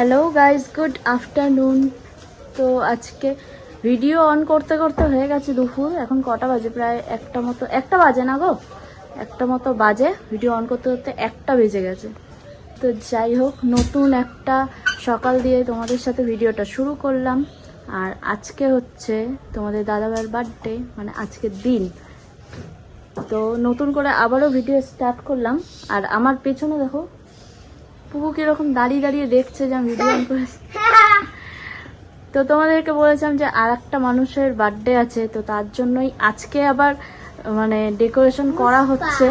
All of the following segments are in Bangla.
হ্যালো গাইজ গুড আফটারনুন তো আজকে ভিডিও অন করতে করতে হয়ে গেছে দুপুর। এখন কটা বাজে? প্রায় একটা মতো, একটা বাজে না গো? একটা মতো বাজে। ভিডিও অন করতে করতে একটা বেজে গেছে। তো যাই হোক, নতুন একটা সকাল দিয়ে তোমাদের সাথে ভিডিওটা শুরু করলাম। আর আজকে হচ্ছে তোমাদের দাদাভাইয়ের বার্থডে মানে আজকের দিন। তো নতুন করে আবারও ভিডিও স্টার্ট করলাম। আর আমার পেছনে দেখো পুকু কীরকম দাঁড়িয়ে দাঁড়িয়ে দেখছে যে আমি ভিডিও অন করেছি। তো তোমাদেরকে বলেছিলাম যে আর একটা মানুষের বার্থডে আছে তো তার জন্যই আজকে আবার মানে ডেকোরেশন করা হচ্ছে।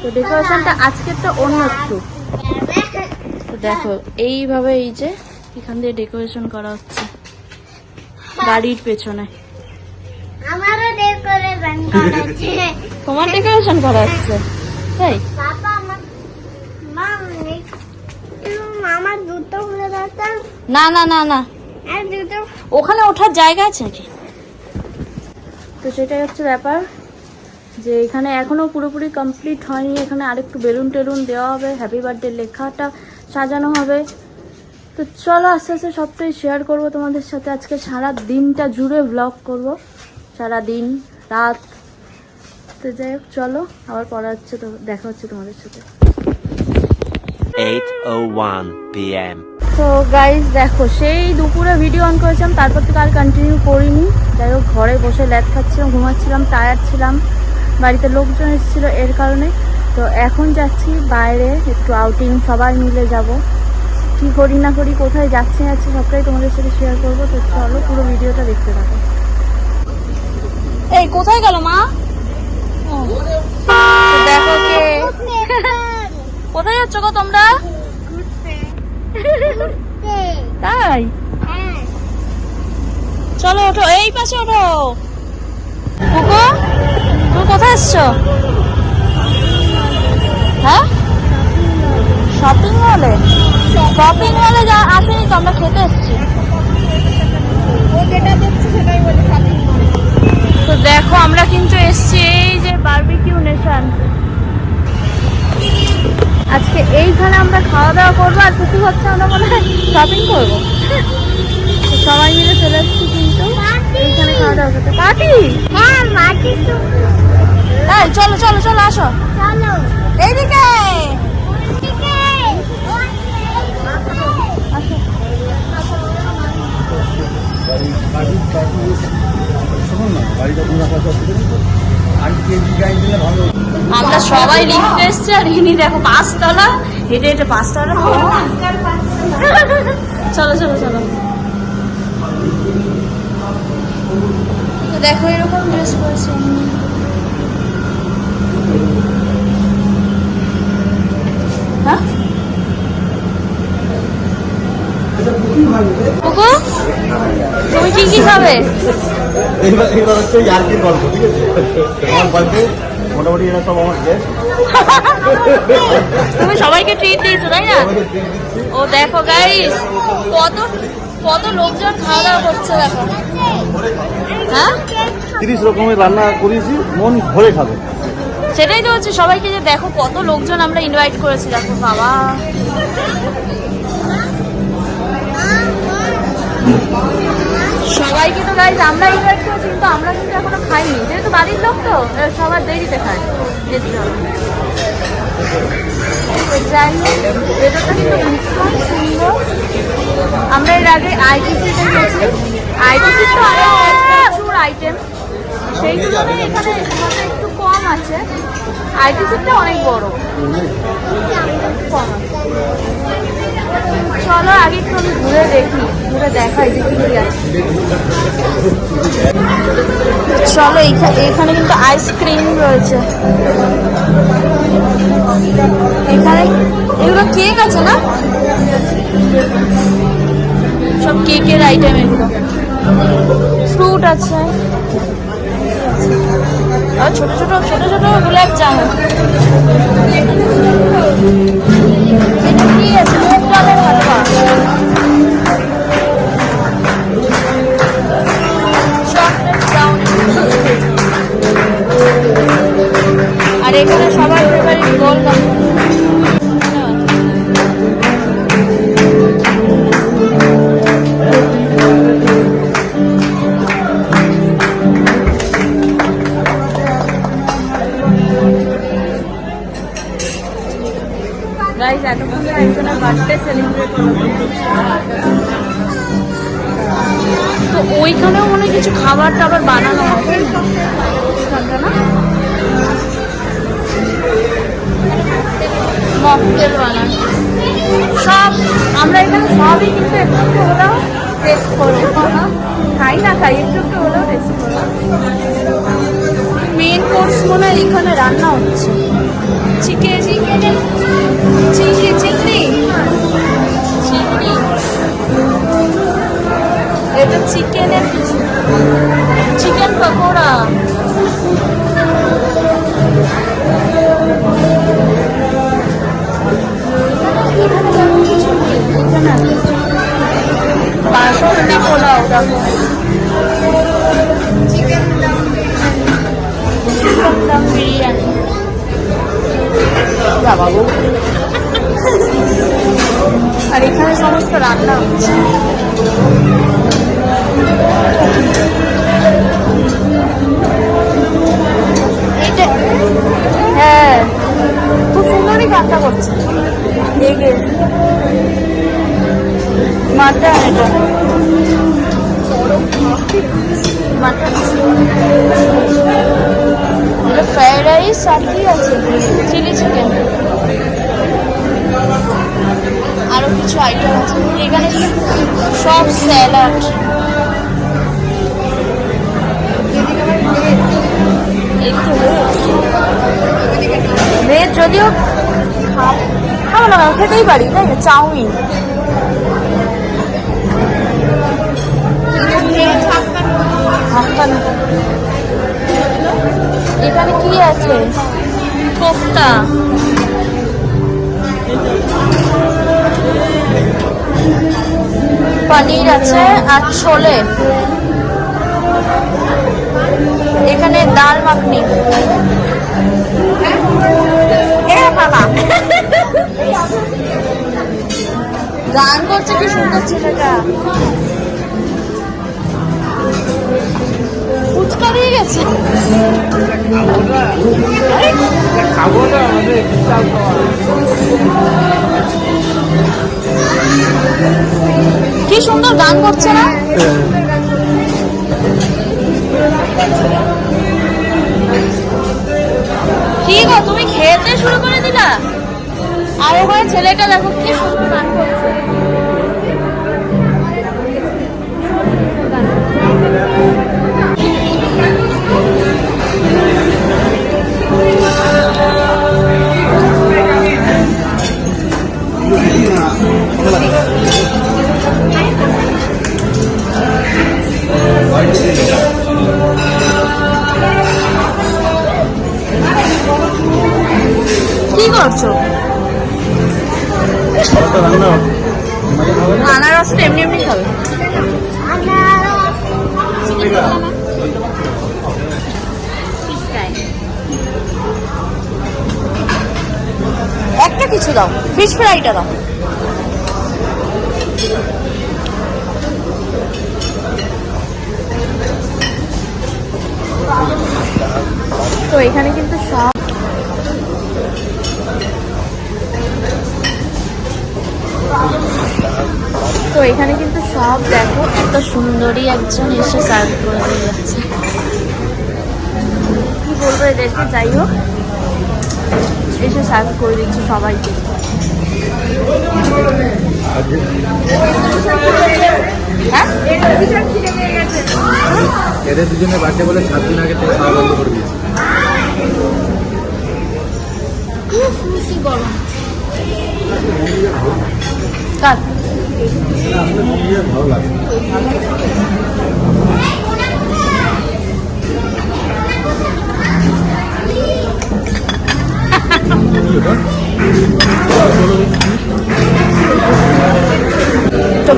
তো ডেকোরেশনটা আজকেরটা অন্য একটু তো দেখো এইভাবে এই যে এখান দিয়ে ডেকোরেশন করা হচ্ছে বাড়ির পেছনে। তোমার ডেকোরেশন করা হচ্ছে? তাই বাবা আমার মা আমার দুটো খুলে দাও না না না না। ওখানে ওঠার জায়গা আছে নাকি? তো সেটাই হচ্ছে ব্যাপার যে এখানে এখনও পুরোপুরি কমপ্লিট হয়নি। এখানে আরেকটু বেলুন টেলুন দেওয়া হবে হ্যাপি বার্থডে লেখাটা সাজানো হবে। তো চলো আস্তে আস্তে সবটাই শেয়ার করব তোমাদের সাথে। আজকে সারা দিনটা জুড়ে ব্লগ করব। সারা দিন রাত। তো যাই হোক চলো আবার পড়া হচ্ছে তো দেখা হচ্ছে তোমাদের সাথে। 8:01 p.m. তো গাইজ দেখো সেই দুপুরে ভিডিও অন করেছিলাম তারপর থেকে আর কন্টিনিউ করিনি। যাই হোক ঘরে বসে ল্যাদ খাচ্ছিলাম ঘুমাচ্ছিলাম টায়ার ছিলাম। বাড়িতে লোকজন এসেছিল এর কারণে। তো এখন যাচ্ছি বাইরে একটু আউটিং সবাই মিলে যাব। কি করি না করি কোথায় যাচ্ছি যাচ্ছি সবটাই তোমাদের সাথে শেয়ার করব। তো চলো পুরো ভিডিওটা দেখতে থাকো। এই কোথায় গেল মা? দেখো কে। কোথায় যাচ্ছ গো তোমরা তাই হ্যাঁ চলো, ওঠো, এই পাশে ওঠো। কুকু তুমি কোথায় এসছো? হ্যাঁ? শপিং মলে শপিং মলে যা আসেনি, তো আমরা খেতে এসছি। তো দেখো, আমরা কিন্তু এসছি এই যে বারবিকিউ নেশন আজকে এইখানে আমরা খাওয়া দাওয়া করব, আর কুকু হচ্ছে আমরা মনে হয় শপিং করব। সবাই মিলে চলে এসছি কিন্তু। এইখানে খাওয়া দাওয়া করতে। পার্টি? হ্যাঁ মাটি তো। এই চলো চলো চলো আসো। চলো। এইদিকে! আমরা সবাই লিফটে এসছি আর ইনি দেখো পাঁচতলা হেঁটে হেঁটে পাঁচতলা। চলো চলো চলো। দেখো এরকম ড্রেস পরেছে হ্যাঁ? তুমি কি কি খাবে? এইবার এইবার হচ্ছে ইয়ার্কির গল্প ঠিক আছে? আমার গল্পে মোটামুটি এরা সব আমার গেস্ট তুমি সবাইকে ট্রিট দিয়েছ তাই না? ও দেখো গাইস কত কত লোকজন খাওয়া দাওয়া করছে দেখো। হ্যাঁ? তিরিশ রকমের রান্না করিয়েছি মন ভরে খাবে। সেটাই তো হচ্ছে সবাইকে যে দেখো কত লোকজন আমরা ইনভাইট করেছি দেখো বাবা। সবাইকে তো গাইজ আমরা ইনভাইট করেছি কিন্তু আমরা কিন্তু এখনও খাইনি। যেহেতু বাড়ির লোক তো সবার দেরিতে খায় এর জন্য। তো যাই হোক ভেতরটা কিন্তু সুন্দর। আমরা এর আগে আইটিসিতে গেছি আইটিসি তো প্রচুর আইটেম সেই তুলনায় এখানে একটু কম আছে। আইটিসিটা অনেক বড়। কম চলো আগে একটু আমি ঘুরে দেখি, ঘুরে দেখাই যে কি আছে। চলো এখানে কিন্তু আইসক্রিম রয়েছে। এখানে এগুলো কেক আছে না? সব কেকের আইটেম এগুলো। ফ্রুট আছে। আর ছোট ছোট ছোট ছোট গোলাপ জামুন। এটা কি আর এখানে সবার ফেভারিট গোল তো ওইখানেও মনে কিছু খাবার টাবার বানানো হবে। না মকটেল বানানো। সব, আমরা এখানে সবই কিন্তু একটু একটু টেস্ট করব। খাই না খাই, একটু একটু হলেও টেস্ট করব। মেন কোর্স মনে হয় এখানে রান্না হচ্ছে। চিকেন চিকেন চিংড়ি চিংড়ি চিংড়ি এটা চিকেনের কিছু চিকেন পকোড়া এখানে তেমন কিছু নেই। এখানে আছে। বাসন্তী পোলাও দেখো চিকেন দম বিরিয়ানি বাবা। আর এখানে সমস্ত রান্না হচ্ছে। হ্যাঁ খুব সুন্দরই রান্না করছে। এগে মাটন এটা। এটা ফ্রাইড রাইস আর কি আছে চিলি চিকেন আরও কিছু আইটেম আছে এখানে সব স্যালাড একটু ভেজ যদিও খাব- খাব না কেন? খেতেই পারি তাই না চাউমিন হাক্কানি। এখানে কি আছে কোফতা পনির আছে আর ছোলে। এখানে ডাল মাখনি। গান করছে কি সুন্দর ছেলেটা। ফুচকা দিয়ে গেছে। কি সুন্দর গান করছে না? কি গো, তুমি খেতে শুরু করে দিলা? আর ওখানে ছেলেটা দেখো কি সুন্দর গান করছে। করছ? আনারসটা এমনি এমনি খাবে। একটা কিছু দাও ফিশ ফ্রাইটা দাও। তো এখানে কিন্তু সব তো এখানে কিন্তু সব দেখো এত সুন্দরী একজন এসে সার্ভ করে দিয়ে যাচ্ছে। কি বলব এদেরকে? যাই হোক এসে সার্ভ করে দিচ্ছে সবাইকে। হ্যাঁ? এদের দুজনে বার্থডে বলে সাত দিন আগে থেকে খাওয়া বন্ধ করে দিয়েছি। কি গরম। তো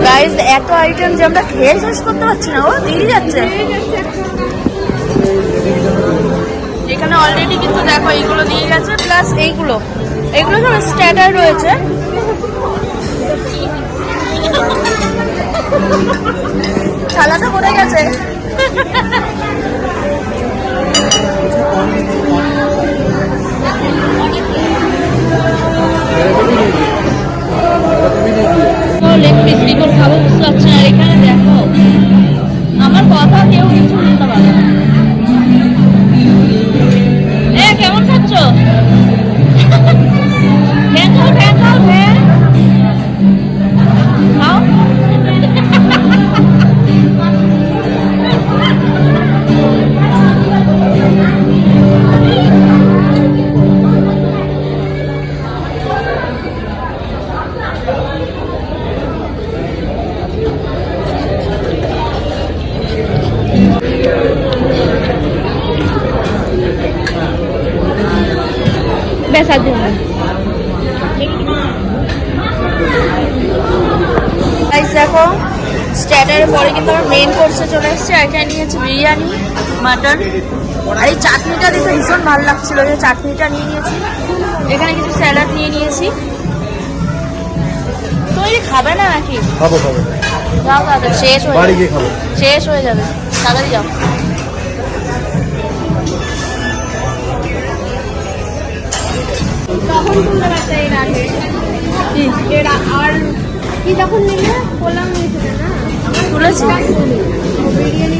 গাইজ এত আইটেম যে আমরা খেয়ে শেষ করতে পারছি না, ও দিয়ে যাচ্ছে। এখানে অলরেডি কিন্তু দেখো, এইগুলো দিয়ে গেছে প্লাস এইগুলো। এইগুলো সব স্ট্যাটার রয়েছে। থালাটা পড়ে গেছে? লেগ পিস খাব, বুঝতে পারছি না। এখানে দেখো, আমার কথা কেউ কিছু বলতে পারে না। কেমন খাচ্ছ ফ্যান বিরিয়ানি মাটন। আর এই চাটনিটা দেখে ভীষণ ভালো লাগছিল যে চাটনিটা নিয়ে নিয়েছি। এখানে কিছু স্যালাড নিয়ে নিয়েছি। তুমি খাবে না নাকি? খাব খাব। যাও তাড়াতাড়ি শেষ হয়ে বাড়ি যাবে। গিয়ে খাব। শেষ হয়ে যাবে। তাড়াতাড়ি যাও। আর কি যখন নিলে পোলাও নিয়েছিলে না? তুলেছি। বিরিয়ানি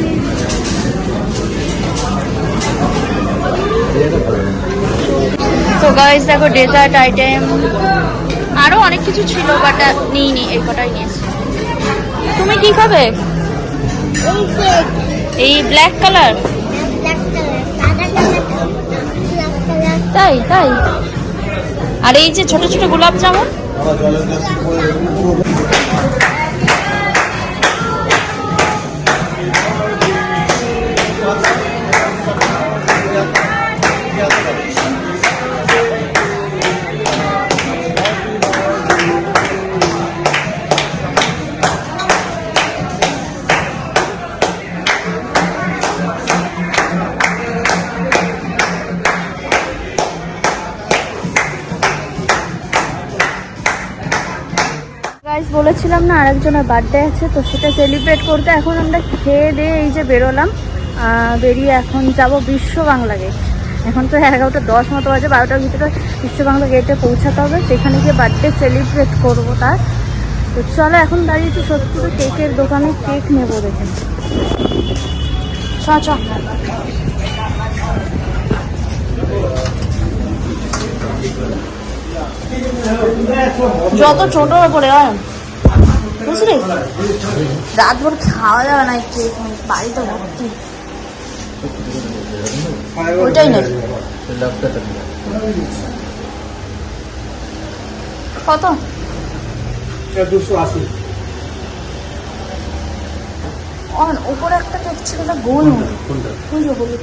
তো গাইস দেখো ডেজার্ট আইটেম আরও অনেক কিছু ছিল বাট নিইনি এই কটাই নিয়েছি। তুমি কি খাবে? এই ব্ল্যাক কালার তাই তাই। আর এই যে ছোট ছোট গোলাপ জামুন? আরেকজনের বার্থডে আছে, তো সেটা সেলিব্রেট করতে এখন আমরা খেয়ে দিয়ে এই যে বেরোলাম বেরিয়ে এখন যাব বিশ্ব বাংলা গেট এখন তো এগারোটা দশ মতো বাজে, বারোটার ভিতরে বিশ্ব বাংলা গেটে পৌঁছাতে হবে, সেখানে গিয়ে বার্থডে সেলিব্রেট করব তার। তো চলো এখন দাঁড়িয়েছি সত্যি তো কেকের দোকানে কেক নেব দেখে। চ যত ছোট করে হয়। বুঝলি? রাত ভর খাওয়া যাবে না একটু বাড়িতে ভর্তি। ওইটাই না কত? দুশো আশি। অন উপরে একটা কেক ছিল গোল। ওই হলুদ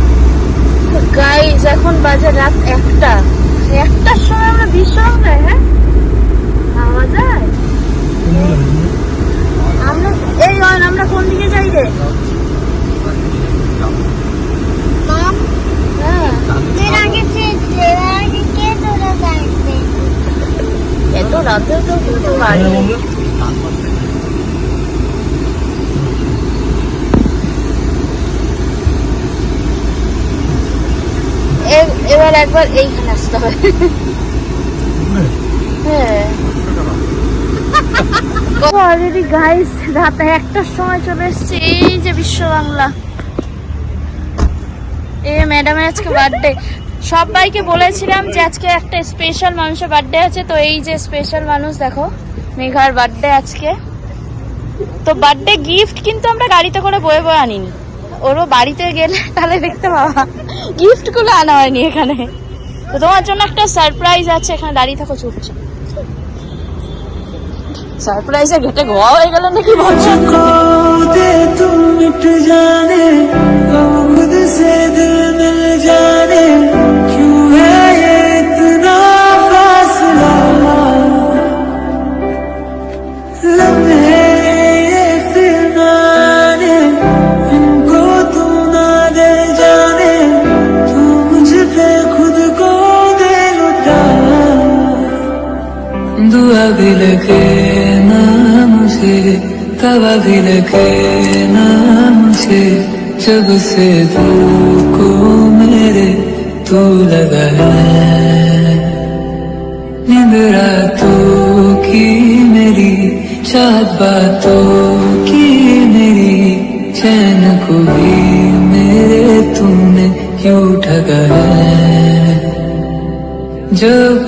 গাইজ এখন বাজে রাত একটা। একটার সময় আমরা বিশ্রাম নেই হ্যাঁ? খাওয়া যায়? আমরা এই অয়ন আমরা কোন দিকে যাই রে? হ্যাঁ। এত রাতে তো বাড়ি এ- এবার একবার এইখানে আসতে হবে। হ্যাঁ। অলরেডি গাইস রাত একটার সময় চলে এসছে। এই যে বিশ্ব বাংলা এ ম্যাডামের আজকে বার্থডে সবাইকে বলেছিলাম যে আজকে একটা স্পেশাল মানুষের বার্থডে আছে তো এই যে স্পেশাল মানুষ দেখো মেঘার বার্থডে আজকে। তো বার্থডে গিফট কিন্তু আমরা গাড়িতে করে বয়ে বয়ে আনিনি। ওরও বাড়িতে গেলে তাহলে দেখতে পাবা। গিফটগুলো আনা হয়নি এখানে। তো তোমার জন্য একটা সারপ্রাইজ আছে, এখানে দাঁড়িয়ে থাকো, চুপচাপ। সারপ্রাইজে ঘেটে গোয়া হয়ে গেল নাকি বলছো? तवा भी लगे ना मुझे जब से तू को मेरे तू लगा है। नींद की मेरी चाहत बातों की मेरी, चैन को भी मेरे तुमने क्यों ठगा है? जब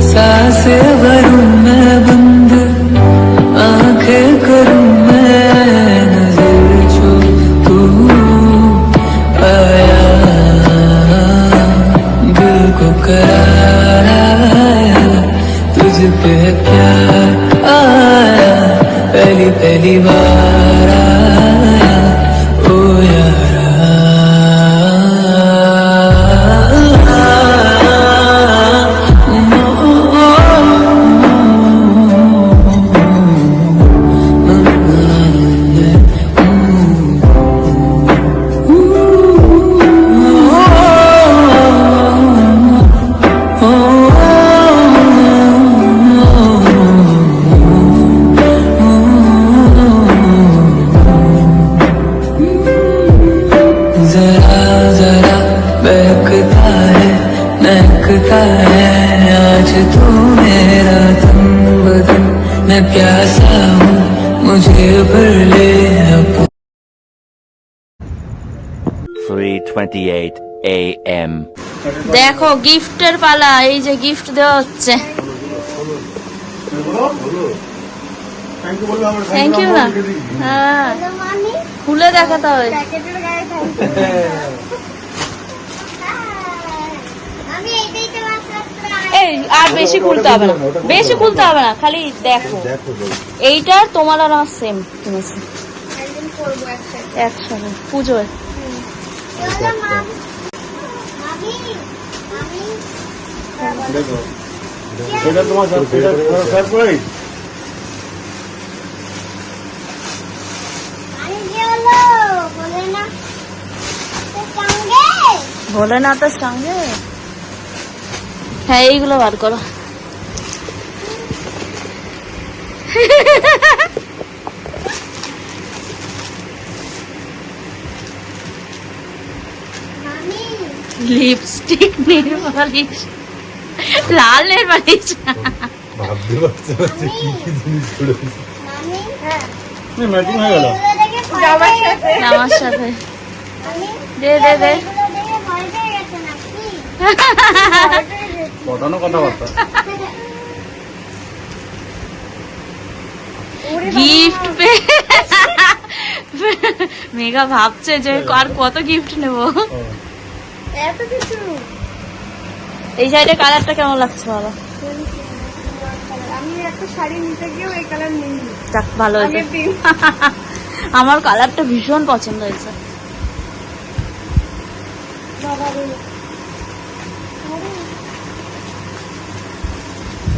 सांस भरूं मैं प्यार आया पहली पहली बार मैं प्यासा हूँ मुझे भर ले अपना 3:28 a.m. দেখো গিফটের পালা এই যে গিফট দেওয়া হচ্ছে থ্যাংক ইউ বলবে আমরা থ্যাংক ইউ না হ্যাঁ মামি খুলে দেখাতে হবে এই আর বেশি খুলতে হবে না। বেশি খুলতে হবে না খালি দেখো। দেখো তোমার আর আমার সেম কিনেছি একসাথে। একসাথে পুজোয়। এবার মামি মামি মামি। দেখো এটা তোমার সারপ্রাইজ? আমি কি হলো? বলে না। তোর ভোলেনাথের সঙ্গে। হ্যাঁ এইগুলো বার করো। লিপস্টিক নেল পালিশ লাল নেল পালিশ ভাবতে পারছি না কি কি জিনিস করেছে। ম্যাচিং হয়ে গেল। জামার সাথে। আমার সাথে। দে দে দে। পটানো কথাবার্তা। গিফট পে মেঘা ভাবছে যে আর কত গিফট নেব? এত কিছু। এই সাইডে কালারটা কেমন লাগছে বলো? আমি একটা শাড়ি নিতে গিয়েও এই কালার নিই যাক ভালো হয়েছে। আমার কালারটা ভীষণ পছন্দ হয়েছে। বাবারে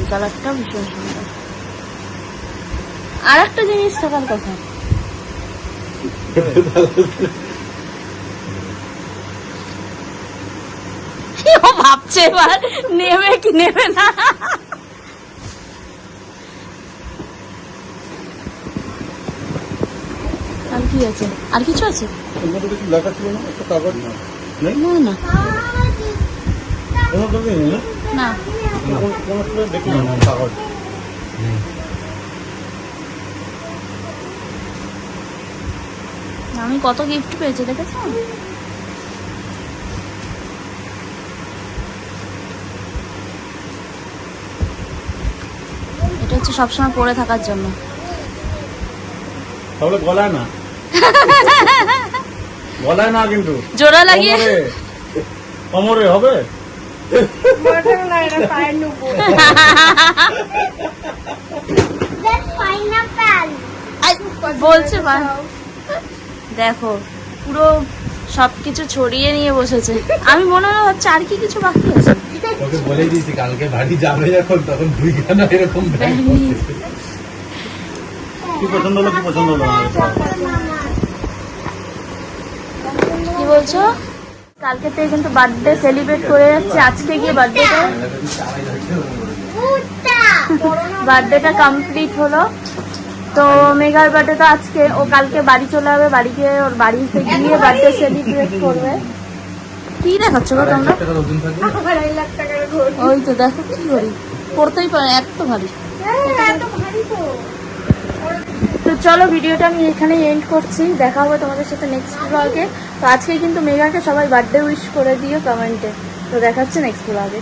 এই কালারটা ভীষণ সুন্দর। আর একটা জিনিস থাকার কথা। ভাবছে এবার নেবে কি নেবে না? আর কি আছে? আর কিছু আছে? এর কিছু লেখা ছিল না? একটা কাগজ? না নেই? না না। কোনো না কাগজ আমি কত গিফট পেয়েছি দেখেছ? এটা হচ্ছে সবসময় পরে থাকার জন্য। তাহলে না। গলায় না কিন্তু। জোড়া লাগিয়ে কোমরে হবে. বলছে দেখো পুরো সবকিছু ছড়িয়ে নিয়ে বসেছে। আমি মনে হয় হচ্ছে আর কি কিছু বাকি আছে। তোকে বলে দিয়েছি কালকে বাড়ি যাবে যখন তখন এরকম কি পছন্দ হলো কি পছন্দ হলো কি বলছো? কালকে থেকে কিন্তু বার্থডে সেলিব্রেট করে যাচ্ছে। আজকে গিয়ে বার্থডেটা বার্থডেটা কমপ্লিট হলো। তো মেঘার বার্থডে তো আজকে। ও কালকে বাড়ি চলে যাবে বাড়ি গিয়ে ওর বাড়িতে গিয়ে বার্থডে সেলিব্রেট করবে। কি দেখাচ্ছ গো তোমরা? ওই তো দেখো কি করি পড়তেই পারে এত ভারী। এত ভারী তো। তো চলো ভিডিওটা আমি এখানে এন্ড করছি। দেখা হবে তোমাদের সাথে নেক্সট ব্লগে তো আজকে কিন্তু মেঘাকে সবাই বার্থডে উইশ করে দিও কমেন্টে তো দেখাচ্ছে নেক্সট ব্লগে